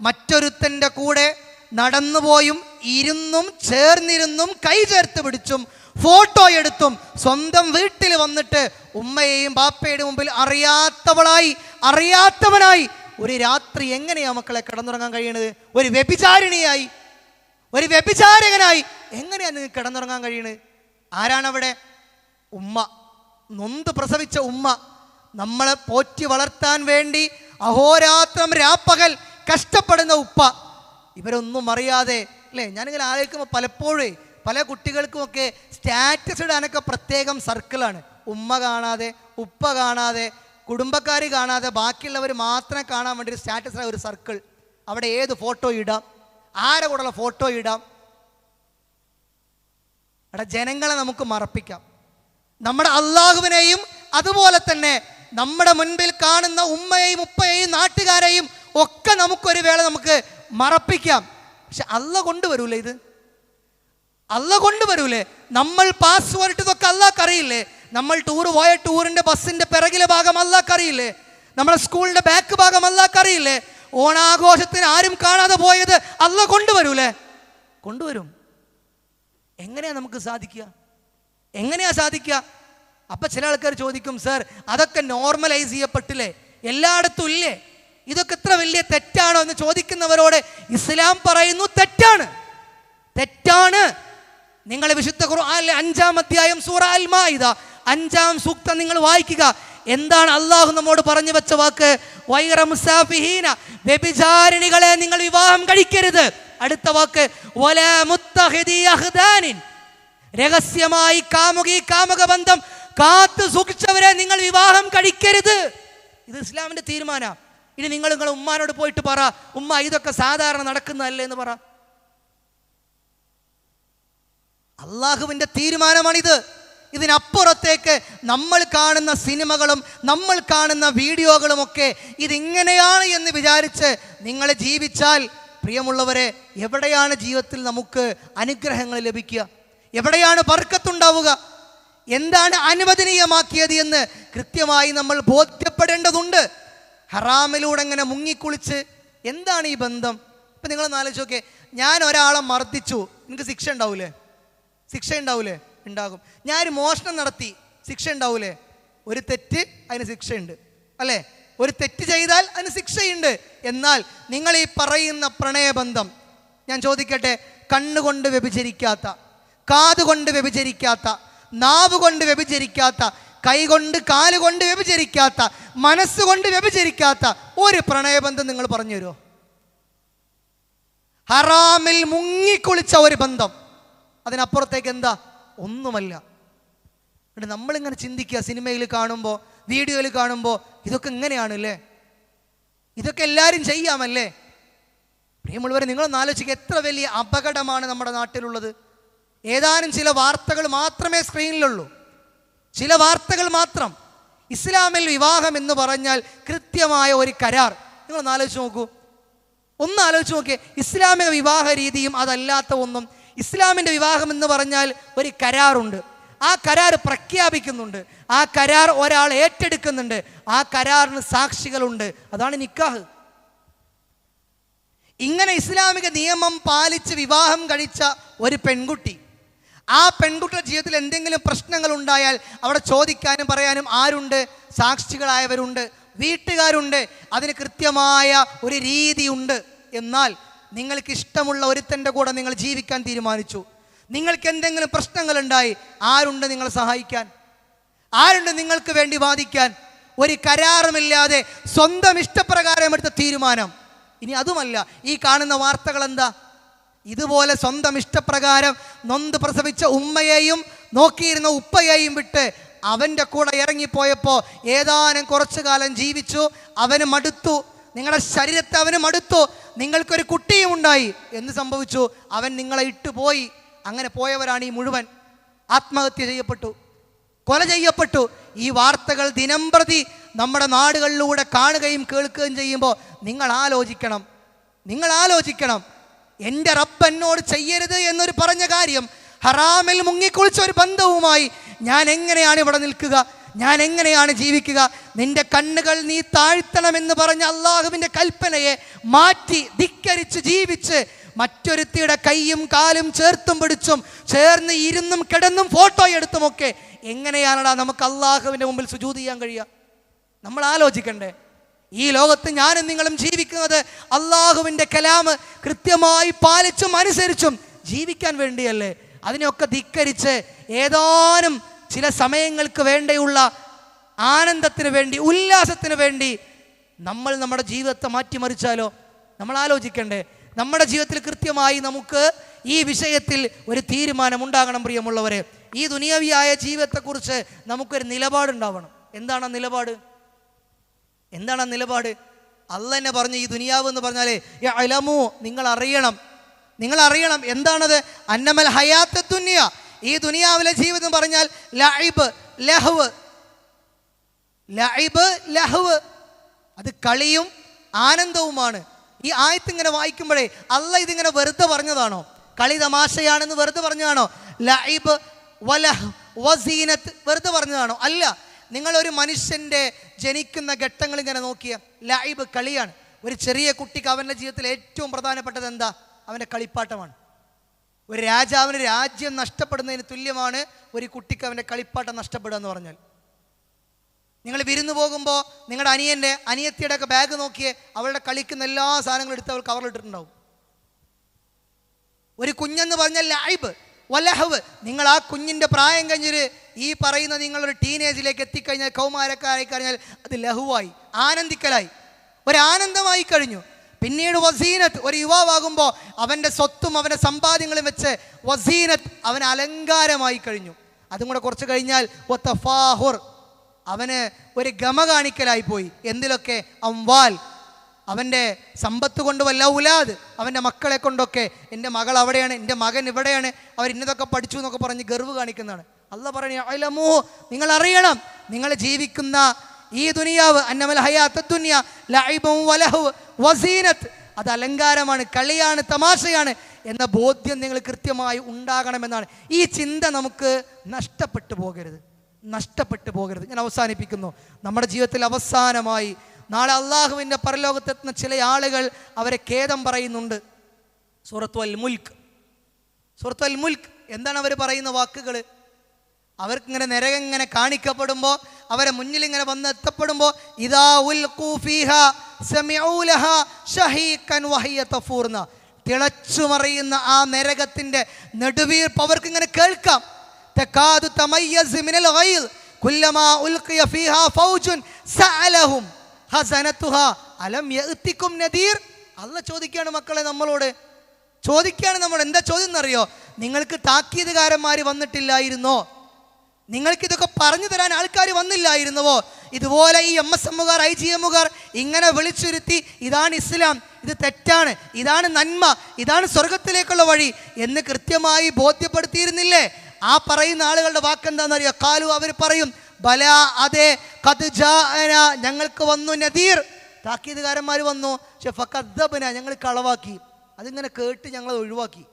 മറ്റൊരുത്തന്റെ കൂടെ നടന്നുപോയും ഇരുന്നും ചേർന്നിരുന്നും കൈ ചേർത്ത് പിടിച്ചും ഫോട്ടോ എടുത്തും സ്വന്തം വീട്ടിൽ വന്നിട്ട് ഉമ്മയെയും ബാപ്പയുടെ മുമ്പിൽ അറിയാത്തവളായി അറിയാത്തവനായി ഒരു രാത്രി എങ്ങനെയാ മക്കളെ കിടന്നുറങ്ങാൻ കഴിയണത്? ഒരു വ്യഭിചാരിണിയായി ഒരു വ്യഭിചാരകനായി എങ്ങനെയാ നിങ്ങൾ കിടന്നുറങ്ങാൻ കഴിയണത്? ആരാണവിടെ? ഉമ്മ. നൊന്ത് പ്രസവിച്ച ഉമ്മ. നമ്മളെ പോറ്റി വളർത്താൻ വേണ്ടി അഹോരാത്രം രാപ്പകൽ കഷ്ടപ്പെടുന്ന ഉപ്പ. ഇവരൊന്നും അറിയാതെ അല്ലേ? ഞാനിങ്ങനെ ആലോചിക്കുമ്പോൾ പലപ്പോഴേ പല കുട്ടികൾക്കുമൊക്കെ സ്റ്റാറ്റസ് ഇടാനൊക്കെ പ്രത്യേകം സർക്കിളാണ്. ഉമ്മ കാണാതെ ഉപ്പ കാണാതെ കുടുംബക്കാർ കാണാതെ ബാക്കിയുള്ളവർ മാത്രം കാണാൻ വേണ്ടി ഒരു സ്റ്റാറ്റസ് ഒരു സർക്കിൾ. അവിടെ ഏത് ഫോട്ടോ ഇടാം? ആരെ കൂടെയുള്ള ഫോട്ടോ ഇടാം? അവിടെ ജനങ്ങളെ നമുക്ക് മറപ്പിക്കാം. നമ്മുടെ അള്ളാഹുവിനെയും അതുപോലെ തന്നെ നമ്മുടെ മുൻപിൽ കാണുന്ന ഉമ്മയെയും ഉപ്പയെയും നാട്ടുകാരെയും ഒക്കെ നമുക്കൊരു വേള നമുക്ക് മറപ്പിക്കാം. പക്ഷെ അല്ല കൊണ്ടുവരൂലേ ഇത്? അല്ല കൊണ്ടുവരൂലേ നമ്മൾ പാസ്വേർഡ് ഇതൊക്കെ അല്ലാക്ക് അറിയില്ലേ? നമ്മൾ ടൂർ പോയ ടൂറിന്റെ ബസ്സിന്റെ പിറകിലെ ഭാഗം അല്ലാക്ക് അറിയില്ലേ? നമ്മുടെ സ്കൂളിന്റെ ബാക്ക് ഭാഗം അല്ലാക്ക് അറിയില്ലേ? ഓണാഘോഷത്തിന് ആരും കാണാതെ പോയത് അല്ല കൊണ്ടുവരൂലേ കൊണ്ടുവരും എങ്ങനെയാ നമുക്ക് സാധിക്കുക? എങ്ങനെയാ സാധിക്കുക? അപ്പൊ ചില ആൾക്കാർ ചോദിക്കും സർ അതൊക്കെ നോർമലൈസ് ചെയ്യപ്പെട്ടില്ലേ? എല്ലായിടത്തും ഇല്ലേ? ഇതൊക്കെ എത്ര വലിയ തെറ്റാണോ എന്ന് ചോദിക്കുന്നവരോട് ഇസ്ലാം പറയുന്നു തെറ്റാണ്. തെറ്റാണ്. നിങ്ങൾ വിശുദ്ധ ഖുർആനിലെ അഞ്ചാം അധ്യായം സൂറ അൽ അഞ്ചാം സൂക്തം നിങ്ങൾ വായിക്കുക. എന്താണ് അള്ളാഹു നമ്മോട് പറഞ്ഞു വെച്ച വാക്ക്? വൈറ മുസാഫിഹീന വ്യഭിചാരിണികളെ നിങ്ങൾ വിവാഹം കഴിക്കരുത്. അടുത്ത വാക്ക് രഹസ്യമായി കാമുകി കാമുക ബന്ധം കാത്തു സൂക്ഷിച്ചവരെ നിങ്ങൾ വിവാഹം കഴിക്കരുത്. ഇത് ഇസ്ലാമിന്റെ തീരുമാന. ഇനി നിങ്ങൾ നിങ്ങളുടെ ഉമ്മാനോട് പോയിട്ട് പറ ഉമ്മ ഇതൊക്കെ സാധാരണ നടക്കുന്നതല്ലേ എന്ന് പറ. അള്ളാഹുവിന്റെ തീരുമാനമാണിത്. ഇതിനപ്പുറത്തേക്ക് നമ്മൾ കാണുന്ന സിനിമകളും നമ്മൾ കാണുന്ന വീഡിയോകളുമൊക്കെ ഇതിങ്ങനെയാണ് എന്ന് വിചാരിച്ച് നിങ്ങൾ ജീവിച്ചാൽ പ്രിയമുള്ളവരെ എവിടെയാണ് ജീവിതത്തിൽ നമുക്ക് അനുഗ്രഹങ്ങൾ ലഭിക്കുക? എവിടെയാണ് വർക്കത്തുണ്ടാവുക എന്താണ് അനുവദനീയമാക്കിയത് എന്ന് കൃത്യമായി നമ്മൾ ബോധ്യപ്പെടേണ്ടതുണ്ട്. ഹറാമിലൂടെ ഇങ്ങനെ മുങ്ങിക്കുളിച്ച് എന്താണ് ഈ ബന്ധം? ഇപ്പം നിങ്ങൾ ആലോചിച്ച് നോക്കേ ഞാൻ ഒരാളെ മർദ്ദിച്ചു. നിങ്ങൾക്ക് ശിക്ഷ ഉണ്ടാവൂലേ? ശിക്ഷ ഉണ്ടാവൂലേ? ഉണ്ടാകും. ഞാനൊരു മോഷണം നടത്തി ശിക്ഷ ഉണ്ടാവൂലേ? ഒരു തെറ്റ് അതിന് ശിക്ഷയുണ്ട്. അല്ലേ? ഒരു തെറ്റ് ചെയ്താൽ അതിന് ശിക്ഷയുണ്ട്. എന്നാൽ നിങ്ങൾ ഈ പറയുന്ന പ്രണയബന്ധം ഞാൻ ചോദിക്കട്ടെ കണ്ണുകൊണ്ട് വ്യഭിചരിക്കാത്ത കാതുകൊണ്ട് വ്യഭിചരിക്കാത്ത നാവ് കൊണ്ട് വ്യഭിചരിക്കാത്ത കൈകൊണ്ട് കാലുകൊണ്ട് വ്യഭിചരിക്കാത്ത മനസ്സുകൊണ്ട് വ്യഭിചരിക്കാത്ത ഒരു പ്രണയബന്ധം നിങ്ങൾ പറഞ്ഞു തരുമോ? ഹറാമിൽ മുങ്ങിക്കുളിച്ച ഒരു ബന്ധം. അതിനപ്പുറത്തേക്ക് എന്താ? ഒന്നുമല്ല. എന്നിട്ട് നമ്മളിങ്ങനെ ചിന്തിക്കുക സിനിമയിൽ കാണുമ്പോൾ വീഡിയോയിൽ കാണുമ്പോൾ ഇതൊക്കെ ഇങ്ങനെയാണല്ലേ ഇതൊക്കെ എല്ലാവരും ചെയ്യാമല്ലേ? പ്രിയമുള്ളവരെ നിങ്ങളൊന്ന് ആലോചിക്കുക എത്ര വലിയ അപകടമാണ് നമ്മുടെ നാട്ടിലുള്ളത്? ഏതാനും ചില വാർത്തകൾ മാത്രമേ സ്ക്രീനിലുള്ളൂ. ചില വാർത്തകൾ മാത്രം. ഇസ്ലാമിൽ വിവാഹം എന്ന് പറഞ്ഞാൽ കൃത്യമായ ഒരു കരാർ. നിങ്ങളൊന്ന് ആലോചിച്ച് നോക്കൂ. ഒന്ന് ആലോചിച്ച് നോക്കിയേ. ഇസ്ലാമിക വിവാഹ രീതിയും അതല്ലാത്ത ഒന്നും. ഇസ്ലാമിന്റെ വിവാഹം എന്ന് പറഞ്ഞാൽ ഒരു കരാറുണ്ട്. ആ കരാർ പ്രഖ്യാപിക്കുന്നുണ്ട്. ആ കരാർ ഒരാൾ ഏറ്റെടുക്കുന്നുണ്ട്. ആ കരാറിന് സാക്ഷികളുണ്ട്. അതാണ് നിക്കാഹ്. ഇങ്ങനെ ഇസ്ലാമിക നിയമം പാലിച്ച് വിവാഹം കഴിച്ച ഒരു പെൺകുട്ടി. ആ പെൺകുട്ടിയുടെ ജീവിതത്തിൽ എന്തെങ്കിലും പ്രശ്നങ്ങൾ ഉണ്ടായാൽ അവിടെ ചോദിക്കാനും പറയാനും ആരുണ്ട്? സാക്ഷികളായവരുണ്ട് വീട്ടുകാരുണ്ട്. അതിന് കൃത്യമായ ഒരു രീതിയുണ്ട്. എന്നാൽ നിങ്ങൾക്ക് ഇഷ്ടമുള്ള ഒരുത്തന്റെ കൂടെ നിങ്ങൾ ജീവിക്കാൻ തീരുമാനിച്ചു. നിങ്ങൾക്ക് എന്തെങ്കിലും പ്രശ്നങ്ങളുണ്ടായി ആരുണ്ട് നിങ്ങളെ സഹായിക്കാൻ? ആരുണ്ട് നിങ്ങൾക്ക് വേണ്ടി വാദിക്കാൻ? ഒരു കരാറുമില്ലാതെ സ്വന്തം ഇഷ്ടപ്രകാരം എടുത്ത തീരുമാനം. ഇനി അതുമല്ല ഈ കാണുന്ന വാർത്തകൾ എന്താ? ഇതുപോലെ സ്വന്തം ഇഷ്ടപ്രകാരം നൊന്ത് പ്രസവിച്ച ഉമ്മയെയും നോക്കിയിരുന്ന ഉപ്പയെയും വിട്ട് അവന്റെ കൂടെ ഇറങ്ങിപ്പോയപ്പോൾ ഏതാനും കുറച്ചു കാലം ജീവിച്ചു അവന് മടുത്തു. നിങ്ങളുടെ ശരീരത്തെ അവന് മടുത്തു. നിങ്ങൾക്കൊരു കുട്ടിയും ഉണ്ടായി. എന്ന് സംഭവിച്ചു? അവൻ നിങ്ങളെ ഇട്ടുപോയി അങ്ങനെ പോയവരാണ് ഈ മുഴുവൻ. ആത്മഹത്യ ചെയ്യപ്പെട്ടു. കൊല ചെയ്യപ്പെട്ടു. ഈ വാർത്തകൾ ദിനംപ്രതി നമ്മുടെ നാടുകളിലൂടെ കാണുകയും കേൾക്കുകയും ചെയ്യുമ്പോൾ നിങ്ങൾ ആലോചിക്കണം. നിങ്ങൾ ആലോചിക്കണം. എന്റെ റബ്ബ് എന്നോട് ചെയ്യരുത് എന്നൊരു പറഞ്ഞ കാര്യം ഹറാമിൽ മുങ്ങിക്കുളിച്ച ഒരു ബന്ധവുമായി ഞാൻ എങ്ങനെയാണ് ഇവിടെ നിൽക്കുക? ഞാൻ എങ്ങനെയാണ് ജീവിക്കുക? നിന്റെ കണ്ണുകൾ നീ താഴ്ത്തണമെന്ന് പറഞ്ഞ അള്ളാഹുവിന്റെ കൽപ്പനയെ മാറ്റി ധിക്കരിച്ച് ജീവിച്ച് മറ്റൊരുത്തിയുടെ കൈയും കാലും ചേർത്തും പിടിച്ചും ചേർന്ന് ഇരുന്നും കിടന്നും ഫോട്ടോ എടുത്തുമൊക്കെ എങ്ങനെയാണടാ നമുക്ക് അള്ളാഹുവിന്റെ മുമ്പിൽ സുജൂത് ചെയ്യാൻ കഴിയുക? നമ്മൾ ആലോചിക്കണ്ടേ? ഈ ലോകത്ത് ഞാനും നിങ്ങളും ജീവിക്കുന്നത് അള്ളാഹുവിന്റെ കലാമ് കൃത്യമായി പാലിച്ചും അനുസരിച്ചും ജീവിക്കാൻ വേണ്ടിയല്ലേ? അതിനെയൊക്കെ ധിക്കരിച്ച് ഏതാനും ചില സമയങ്ങൾക്ക് വേണ്ടിയുള്ള ആനന്ദത്തിന് വേണ്ടി ഉല്ലാസത്തിന് വേണ്ടി നമ്മൾ നമ്മുടെ ജീവിതത്തെ മാറ്റിമറിച്ചാലോ? നമ്മൾ ആലോചിക്കണ്ടേ? നമ്മുടെ ജീവിതത്തിൽ കൃത്യമായി നമുക്ക് ഈ വിഷയത്തിൽ ഒരു തീരുമാനം ഉണ്ടാകണം പ്രിയമുള്ളവരെ. ഈ ദുനിയവിയായ ജീവിതത്തെക്കുറിച്ച് നമുക്കൊരു നിലപാടുണ്ടാവണം. എന്താണ് ആ നിലപാട്? എന്താണ് ആ നിലപാട്? അല്ല തന്നെ പറഞ്ഞു ഈ ദുനിയാവ് എന്ന് പറഞ്ഞാലേ അലമു നിങ്ങൾ അറിയണം നിങ്ങൾ അറിയണം എന്താണത്? അന്നമൽ ഹയാത്ത ദുനിയ. ഈ ദുനിയാവിലെ ജീവിതം പറഞ്ഞാൽ ലൈബ് ലഹ്വ്. ലൈബ് ലഹ്വ്. അത് കളിയും ആനന്ദവുമാണ്. ഈ ആയത്ത് ഇങ്ങനെ വായിക്കുമ്പോഴേ അല്ല ഇതിങ്ങനെ വെറുതെ പറഞ്ഞതാണോ? കളി തമാശയാണെന്ന് വെറുതെ പറഞ്ഞതാണോ? ലൈബ് വലഹ് വസീനത്ത് വെറുതെ പറഞ്ഞതാണോ? അല്ല. നിങ്ങളൊരു മനുഷ്യന്റെ ജനിക്കുന്ന ഘട്ടങ്ങൾ ഇങ്ങനെ നോക്കിയ ലൈബ് കളിയാണ്. ഒരു ചെറിയ കുട്ടിക്ക് അവന്റെ ജീവിതത്തിൽ ഏറ്റവും പ്രധാനപ്പെട്ടത് എന്താ? അവന്റെ കളിപ്പാട്ടമാണ്. ഒരു രാജാവിന് രാജ്യം നഷ്ടപ്പെടുന്നതിന് തുല്യമാണ് ഒരു കുട്ടിക്ക് അവന്റെ കളിപ്പാട്ടം നഷ്ടപ്പെടുക എന്ന് പറഞ്ഞാൽ. നിങ്ങൾ വിരുന്ന് പോകുമ്പോൾ നിങ്ങളുടെ അനിയന്റെ അനിയത്തിയുടെ ഒക്കെ ബാഗ് നോക്കിയേ അവളുടെ കളിക്കുന്ന എല്ലാ സാധനങ്ങളും എടുത്ത് അവൾ കവറിലിട്ടിട്ടുണ്ടാവും ഒരു കുഞ്ഞെന്ന് പറഞ്ഞാൽ ലൈബ്. വലഹവ് നിങ്ങൾ ആ കുഞ്ഞിന്റെ പ്രായം കഴിഞ്ഞൊരു ഈ പറയുന്ന നിങ്ങളൊരു ടീനേജിലേക്ക് എത്തിക്കഴിഞ്ഞാൽ കൗമാരക്കാരായി കഴിഞ്ഞാൽ അത് ലഹുവായി ആനന്ദിക്കലായി. ഒരാനന്ദമായി കഴിഞ്ഞു. പിന്നീട് വസീനത്ത് ഒരു യുവാവാകുമ്പോൾ അവന്റെ സ്വത്തും അവന്റെ സമ്പാദ്യങ്ങളും വെച്ച് വസീനത്ത് അവൻ അലങ്കാരമായി കഴിഞ്ഞു. അതും കൂടെ കുറച്ച് കഴിഞ്ഞാൽ ഒത്തഫാഹുർ അവന് ഒരു ഗമ കാണിക്കലായി പോയി. എന്തിലൊക്കെ? അംവാൽ. അവന്റെ സമ്പത്ത് കൊണ്ട് വല്ല ഉലാദ് അവന്റെ മക്കളെ കൊണ്ടൊക്കെ എന്റെ മകൾ അവിടെയാണ് എന്റെ മകൻ ഇവിടെയാണ്. അവർ ഇന്നതൊക്കെ പഠിച്ചു എന്നൊക്കെ പറഞ്ഞ് ഗർവ് കാണിക്കുന്നതാണ്. അല്ല പറഞ്ഞു അയലമോ നിങ്ങൾ അറിയണം. നിങ്ങൾ ജീവിക്കുന്ന ഈ ദുനിയാവ് അന്നമൽ ഹയാത്ത ദുനിയ ലൈബും വലഹു വസീനത്ത് അത് അലങ്കാരമാണ് കളിയാണ് തമാശയാണ് എന്ന ബോധ്യം നിങ്ങൾ കൃത്യമായി ഉണ്ടാകണമെന്നാണ്. ഈ ചിന്ത നമുക്ക് നഷ്ടപ്പെട്ടു പോകരുത്. നഷ്ടപ്പെട്ടു പോകരുത്. ഞാൻ അവസാനിപ്പിക്കുന്നു. നമ്മുടെ ജീവിതത്തിൽ അവസാനമായി നാളെ അള്ളാഹുവിന്റെ പരലോകത്തെത്തുന്ന ചില ആളുകൾ അവരെ ഖേദം പറയുന്നുണ്ട്. സൂറത്തു അൽ മുൽക്ക്. സൂറത്തു അൽ മുൽക്ക്. എന്താണ് അവർ പറയുന്ന വാക്കുകൾ അവർക്കിങ്ങനെ ഇങ്ങനെ കാണിക്കപ്പെടുമ്പോൾ അവരെ മുന്നിൽ ഇങ്ങനെ വന്ന് എത്തപ്പെടുമ്പോൾ ഷഹീഖൻ തിളച്ചു മറിയുന്ന ആ നരകത്തിന്റെ നെടുവീർപ്പ് അവർക്ക് ഇങ്ങനെ കേൾക്കാം. തകാദു തമയ്യസ് മിനൽ കുല്ലമാ ഉൽഖിയ ഫീഹാ ഫൗജുൻ സഅലഹും. ഹസനത്തുഹ അലം നദീർ. അല്ല ചോദിക്കുകയാണ് മക്കളെ നമ്മളോട്. ചോദിക്കുകയാണ് നമ്മൾ എന്താ ചോദ്യം എന്നറിയോ? നിങ്ങൾക്ക് താക്കീതുകാരന്മാർ വന്നിട്ടില്ലായിരുന്നോ? നിങ്ങൾക്ക് ഇതൊക്കെ പറഞ്ഞു തരാൻ ആൾക്കാർ വന്നില്ലായിരുന്നുവോ? ഇതുപോലെ ഈ എം എസ് എമ്മുകാർ ഐ ജി എമ്മുകാർ ഇങ്ങനെ വിളിച്ചുരുത്തി ഇതാണ് ഇസ്ലാം ഇത് തെറ്റാണ് ഇതാണ് നന്മ ഇതാണ് സ്വർഗത്തിലേക്കുള്ള വഴി എന്ന് കൃത്യമായി ബോധ്യപ്പെടുത്തിയിരുന്നില്ലേ? ആ പറയുന്ന ആളുകളുടെ വാക്കെന്താണെന്നറിയോ കാലു അവർ പറയും ബല അതെ കത് ഞങ്ങൾക്ക് വന്നു നദീർ. താക്കീതുകാരന്മാർ വന്നു. പക്ഷെ ഫക്കദ്ദബന ഞങ്ങൾ കളവാക്കി. അതിങ്ങനെ കേട്ട് ഞങ്ങളത് ഒഴിവാക്കി.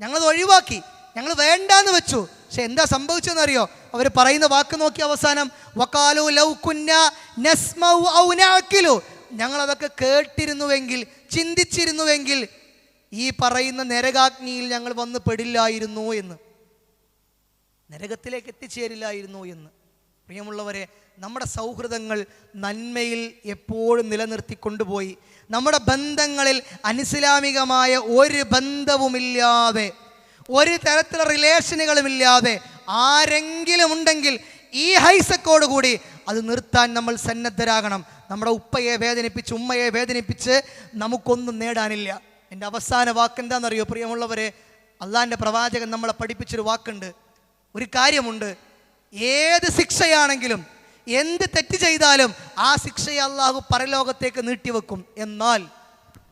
ഞങ്ങളത് ഒഴിവാക്കി. ഞങ്ങൾ വേണ്ടാന്ന് വെച്ചു. പക്ഷെ എന്താ സംഭവിച്ചെന്നറിയോ? അവർ പറയുന്ന വാക്ക് നോക്കി അവസാനം വക്കാലു ലൗ കുന്ന ഞങ്ങളതൊക്കെ കേട്ടിരുന്നുവെങ്കിൽ ചിന്തിച്ചിരുന്നുവെങ്കിൽ ഈ പറയുന്ന നരകാഗ്നിയിൽ ഞങ്ങൾ വന്ന് പെടില്ലായിരുന്നു എന്ന്. നരകത്തിലേക്ക് എത്തിച്ചേരില്ലായിരുന്നു എന്ന്. പ്രിയമുള്ളവരെ നമ്മുടെ സൗഹൃദങ്ങൾ നന്മയിൽ എപ്പോഴും നിലനിർത്തി കൊണ്ടുപോയി നമ്മുടെ ബന്ധങ്ങളിൽ അനിസ്ലാമികമായ ഒരു ബന്ധവുമില്ലാതെ ഒരു തരത്തിലുള്ള റിലേഷനുകളുമില്ലാതെ ആരെങ്കിലും ഉണ്ടെങ്കിൽ ഈ ഹൈസക്കോട് കൂടി അത് നിർത്താൻ നമ്മൾ സന്നദ്ധരാകണം. നമ്മുടെ ഉപ്പയെ വേദനിപ്പിച്ച് ഉമ്മയെ വേദനിപ്പിച്ച് നമുക്കൊന്നും നേടാനില്ല. എന്റെ അവസാന വാക്ക് എന്താണെന്നറിയോ പ്രിയമുള്ളവരെ? അള്ളാന്റെ പ്രവാചകൻ നമ്മളെ പഠിപ്പിച്ചൊരു വാക്കുണ്ട്. ഒരു കാര്യമുണ്ട്. ഏത് ശിക്ഷയാണെങ്കിലും എന്ത് തെറ്റ് ചെയ്താലും ആ ശിക്ഷയെ അള്ളാഹു പരലോകത്തേക്ക് നീട്ടിവെക്കും. എന്നാൽ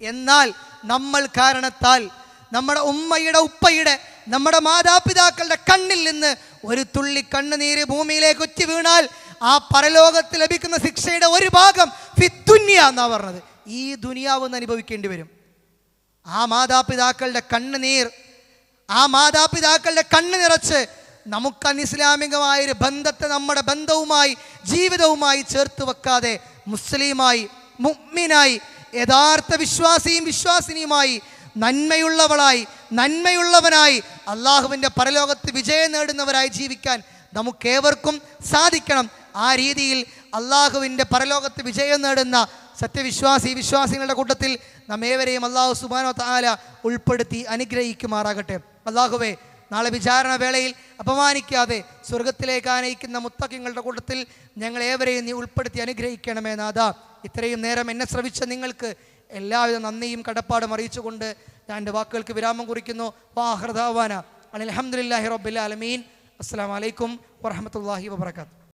എന്നാൽ നമ്മൾ കാരണത്താൽ നമ്മുടെ ഉമ്മയുടെ ഉപ്പയുടെ നമ്മുടെ മാതാപിതാക്കളുടെ കണ്ണിൽ നിന്ന് ഒരു തുള്ളി കണ്ണുനീര് ഭൂമിയിലേക്ക് ഒറ്റ വീണാൽ ആ പരലോകത്ത് ലഭിക്കുന്ന ശിക്ഷയുടെ ഒരു ഭാഗം ഫിത്തുന്യ എന്നാ പറഞ്ഞത്. ഈ ദുനിയാവ് എന്ന് അനുഭവിക്കേണ്ടി വരും. ആ മാതാപിതാക്കളുടെ കണ്ണുനീർ ആ മാതാപിതാക്കളുടെ കണ്ണ് നിറച്ച് നമുക്ക് അനിസ്ലാമികമായൊരു ബന്ധത്തെ നമ്മുടെ ബന്ധവുമായി ജീവിതവുമായി ചേർത്ത് വെക്കാതെ മുസ്ലിമായി മുഗ്മിനായി യഥാർത്ഥ വിശ്വാസിയും വിശ്വാസിനിയുമായി നന്മയുള്ളവളായി നന്മയുള്ളവനായി അള്ളാഹുവിന്റെ പരലോകത്ത് വിജയം നേടുന്നവരായി ജീവിക്കാൻ നമുക്കേവർക്കും സാധിക്കണം. ആ രീതിയിൽ അള്ളാഹുവിന്റെ പരലോകത്ത് വിജയം നേടുന്ന സത്യവിശ്വാസി വിശ്വാസികളുടെ കൂട്ടത്തിൽ നമ്മേവരെയും അള്ളാഹു സുബാനോ താല ഉൾപ്പെടുത്തി അനുഗ്രഹിക്കുമാറാകട്ടെ. അള്ളാഹുവേ നാളെ വിചാരണ വേളയിൽ അപമാനിക്കാതെ സ്വർഗത്തിലേക്ക് ആനയിക്കുന്ന മുത്തക്കിങ്ങളുടെ കൂട്ടത്തിൽ ഞങ്ങൾ ഏവരെയും നീ ഉൾപ്പെടുത്തി അനുഗ്രഹിക്കണമേ നാഥ. ഇത്രയും നേരം എന്നെ ശ്രവിച്ച നിങ്ങൾക്ക് എല്ലാവിധ നന്ദിയും കടപ്പാടും അറിയിച്ചുകൊണ്ട് ഞാൻ എന്റെ വാക്കുകൾക്ക് വിരാമം കുറിക്കുന്നു. വാഹൃദാവാന അലഹമുല്ലാഹി റബ്ബിൽ ആലമീൻ. അസ്സാം വലൈക്കും വറഹമത്തല്ലാഹി വാബർക്കാത്തു